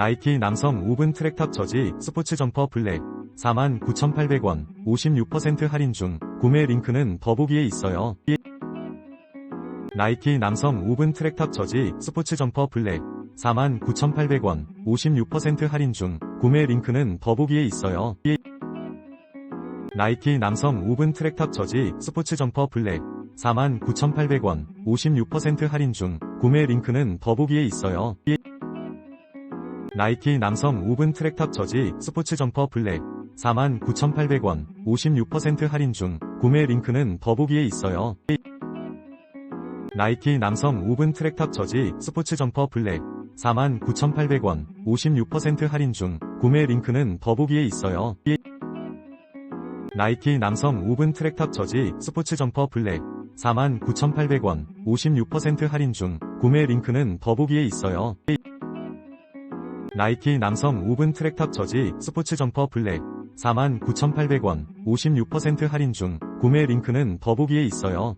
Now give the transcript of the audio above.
나이키 남성 우븐 트랙탑 저지 스포츠 점퍼 블랙 49,800원 56% 할인 중 구매 링크는 더보기에 있어요. 나이키 남성 우븐 트랙탑 저지 스포츠 점퍼 블랙 49,800원 56% 할인 중 구매 링크는 더보기에 있어요. 나이키 남성 우븐 트랙탑 저지 스포츠 점퍼 블랙 49,800원 56% 할인 중 구매 링크는 더보기에 있어요. 나이키 남성 우븐 트랙탑 저지 스포츠 점퍼 블랙 49,800원 56% 할인 중 구매 링크는 더보기에 있어요. 나이키 남성 우븐 트랙탑 저지 스포츠 점퍼 블랙 49,800원 56% 할인 중 구매 링크는 더보기에 있어요. 나이키 남성 우븐 트랙탑 저지 스포츠 점퍼 블랙 49,800원 56% 할인 중 구매 링크는 더보기에 있어요. 나이키 남성 우븐 트랙탑 저지 스포츠 점퍼 블랙 49,800원 56% 할인 중 구매 링크는 더보기에 있어요.